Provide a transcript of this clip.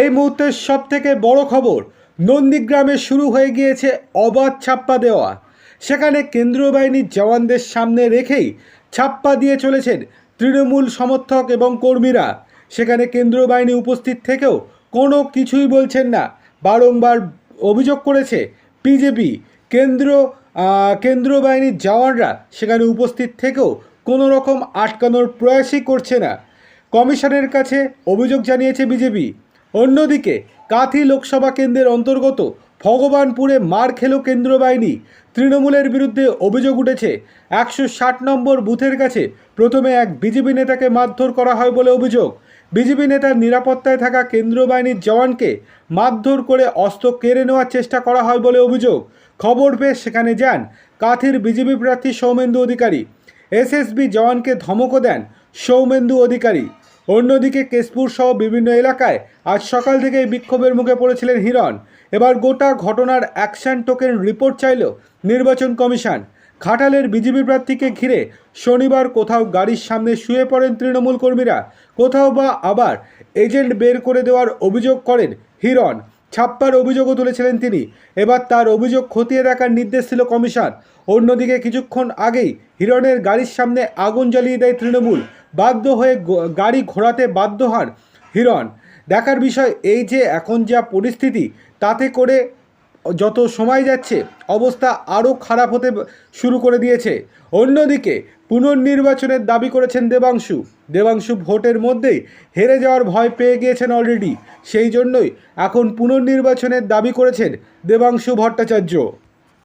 এই মুহূর্তের সব থেকে বড় খবর, নন্দীগ্রামে শুরু হয়ে গিয়েছে অবাধ ছাপ্পা দেওয়া। সেখানে কেন্দ্রীয় বাহিনীর জওয়ানদের সামনে রেখেই ছাপ্পা দিয়ে চলেছেন তৃণমূল সমর্থক এবং কর্মীরা। সেখানে কেন্দ্রীয় বাহিনী উপস্থিত থেকেও কোনো কিছুই বলছেন না। বারংবার অভিযোগ করেছে বিজেপি। কেন্দ্র কেন্দ্রীয় বাহিনীর জওয়ানরা সেখানে উপস্থিত থেকেও কোনো রকম আটকানোর প্রয়াসই করছে না। কমিশনের কাছে অভিযোগ জানিয়েছে বিজেপি। অন্যদিকে, কাথি লোকসভা কেন্দ্রের অন্তর্গত ভগবানপুরে মার খেলো কেন্দ্র বাহিনী তৃণমূলের বিরুদ্ধে অভিযোগ উঠেছে, একশো ষাট নম্বর বুথের কাছে প্রথমে এক বিজেপি নেতাকে মারধর করা হয় বলে অভিযোগ। বিজেপি নেতার নিরাপত্তায় থাকা কেন্দ্রীয় বাহিনীর জওয়ানকে মারধর করে অস্ত্র কেড়ে নেওয়ার চেষ্টা করা হয় বলে অভিযোগ। খবর পেয়ে সেখানে যান কাথির বিজেপি প্রার্থী সৌমেন্দু অধিকারী। এসএসবি জওয়ানকে ধমকও দেন সৌমেন্দু অধিকারী। অন্যদিকে কেশপুর সহ বিভিন্ন এলাকায় আজ সকাল থেকেই বিক্ষোভের মুখে পড়েছিলেন হিরণ। এবার গোটা ঘটনার অ্যাকশন টোকেন রিপোর্ট চাইল নির্বাচন কমিশন। খাটালের বিজেপি প্রার্থীকে ঘিরে শনিবার কোথাও গাড়ির সামনে শুয়ে পড়েন তৃণমূল কর্মীরা। কোথাও বা আবার এজেন্ট বের করে দেওয়ার অভিযোগ করেন হিরণ। ছাপ্পার অভিযোগও তুলেছিলেন তিনি। এবার তার অভিযোগ খতিয়ে দেখার নির্দেশ ছিল কমিশন। অন্যদিকে কিছুক্ষণ আগেই হিরণের গাড়ির সামনে আগুন জ্বালিয়ে দেয় তৃণমূল। বাধ্য হয়ে গাড়ি ঘোরাতে বাধ্য হন হিরণ। দেখার বিষয় এই যে এখন যা পরিস্থিতি, তাতে করে যত সময় যাচ্ছে, অবস্থা আরও খারাপ হতে শুরু করে দিয়েছে। অন্যদিকে, পুনর্নির্বাচনের দাবি করেছেন দেবাংশু। দেবাংশু ভোটের মধ্যেই হেরে যাওয়ার ভয় পেয়ে গিয়েছেন অলরেডি সেই জন্যই এখন পুনর্নির্বাচনের দাবি করেছেন দেবাংশু ভট্টাচার্য।